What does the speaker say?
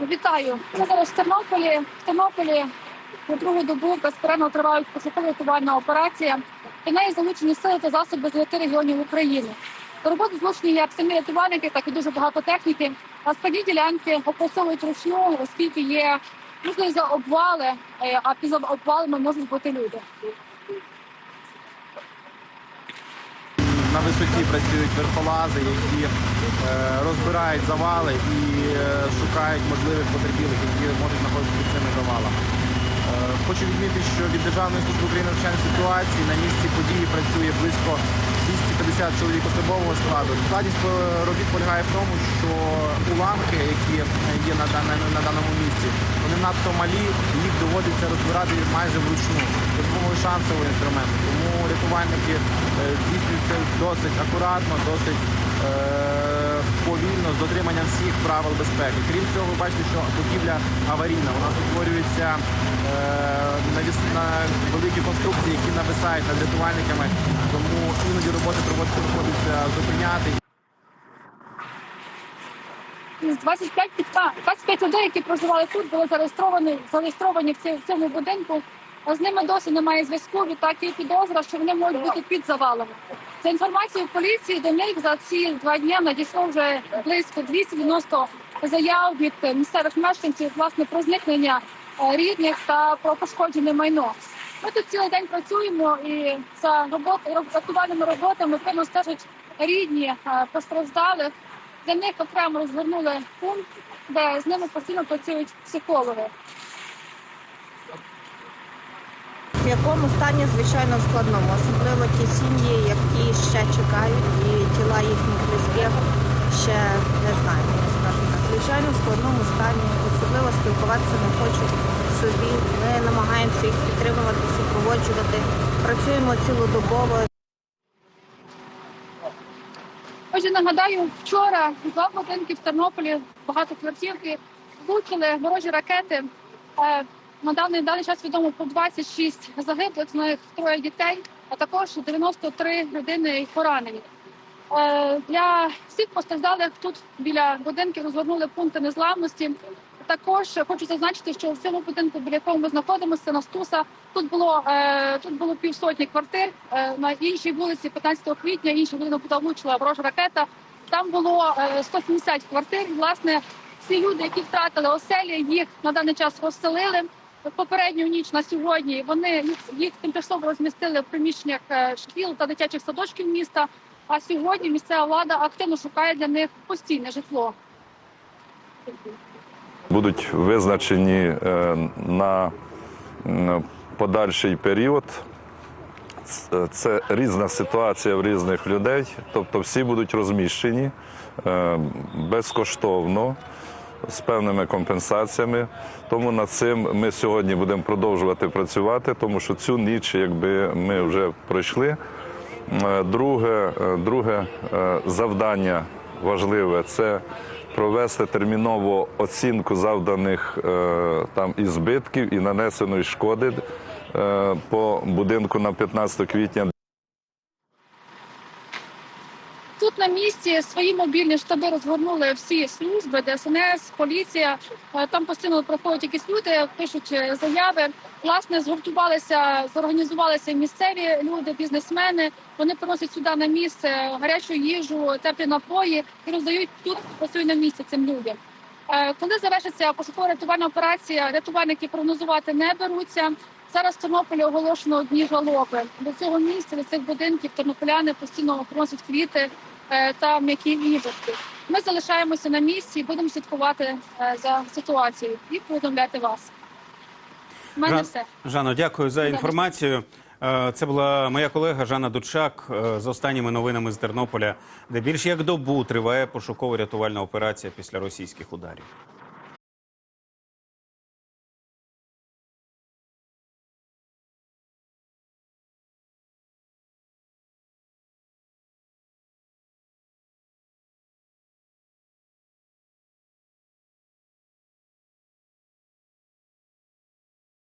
Вітаю. Ми зараз в Тернополі. В Тернополі на другу добу безперервно тривають пошукова рятувальна операція. До неї залучені сили та засоби з дев'яти регіонів України. До роботи злучені як самі рятувальники, так і дуже багато техніки. А складні ділянки опрацьовують ручну, оскільки є можливо за обвали, е, а під обвалами можуть бути люди. На висоті працюють верхолази, які е, розбирають завали і е, шукають можливих потерпілих, які можуть знаходитися під цими завалами. Е, Хочу відмітити, що від Державної служби України надзвичайної ситуації на місці події працює близько 250 чоловік особового складу. Складність робіт полягає в тому, що уламки, які є на, дан- на даному місці, вони надто малі, їх доводиться розбирати майже вручну допомогою шансового інструменту. Рятувальники е, здійснюють це досить акуратно, досить е, повільно, з дотриманням всіх правил безпеки. Крім цього, ви бачите, що будівля аварійна. У нас утворюється е, на великі конструкції, які нависають над рятувальниками, тому іноді роботи приходиться зупиняти. З 25 підка 25 людей, які проживали тут, були зареєстровані зареєстровані в цьому будинку. А з ними досі немає зв'язку. Відтак є підозра, що вони можуть бути під завалами. За інформацією поліції, до них за ці два дні надійшло вже близько 290 заяв від місцевих мешканців власне про зникнення е, рідних та про пошкоджене майно. Ми тут цілий день працюємо і за робот, роботами певно стежать рідні е, постраждалих. Для них окремо розгорнули пункт, де з ними постійно працюють психологи. В якому стані, звичайно, складному, особливо ті сім'ї, які ще чекають, і тіла їхніх близьких ще не знаємо, скажімо так. Звичайно, в складному стані, особливо спілкуватися не хочуть собі. Ми намагаємося їх підтримувати, супроводжувати. Працюємо цілодобово. Отже, нагадаю, вчора два будинки в Тернополі, багатоквартирки, влучили ворожі ракети. На даний, даний час відомо про 26 загиблих, з них троє дітей, а також 93 людини поранені. Е, Для всіх постраждалих тут біля будинків розгорнули пункти незламності. Також хочу зазначити, що в цьому будинку, біля якого ми знаходимося, на Стуса, тут було е, тут було півсотні квартир. Е, на іншій вулиці, 15 квітня, будинок туди влучила ворожа ракета. Там було е, 170 квартир. Власне, всі люди, які втратили оселі, їх на даний час розселили. Попередню ніч на сьогодні вони їх, їх тимчасово розмістили в приміщеннях е, шкіл та дитячих садочків міста. А сьогодні місцева влада активно шукає для них постійне житло. будуть визначені е, на подальший період. Це різна ситуація в різних людей, тобто всі будуть розміщені е, безкоштовно з певними компенсаціями. Тому над цим ми сьогодні будемо продовжувати працювати, тому що цю ніч, якби ми вже пройшли. Е, Друге, е, друге е, завдання важливе це провести термінову оцінку завданих там і збитків, і нанесеної шкоди по будинку на 15 квітня. Тут на місці свої мобільні штаби розгорнули всі служби, ДСНС, поліція. Е, Там постійно проходять якісь люди, пишуть е, заяви. Власне, згуртувалися, зорганізувалися місцеві люди, бізнесмени. Вони приносять сюди на місце гарячу їжу, теплі напої і роздають тут працює на місці цим людям. Е, Коли завершиться пошукова рятувальна операція, рятувальники прогнозувати не беруться. Зараз в Тернополі оголошено дні жалоби. До цього місця, до цих будинків тернополяни постійно приносять квіти та м'які іграшки. Ми залишаємося на місці і будемо слідкувати е, за ситуацією і повідомляти вас. У мене Жан- все. Жанно, дякую за інформацію. Е, Це була моя колега Жанна Дучак е, з останніми новинами з Тернополя, де більш як добу триває пошуково-рятувальна операція після російських ударів.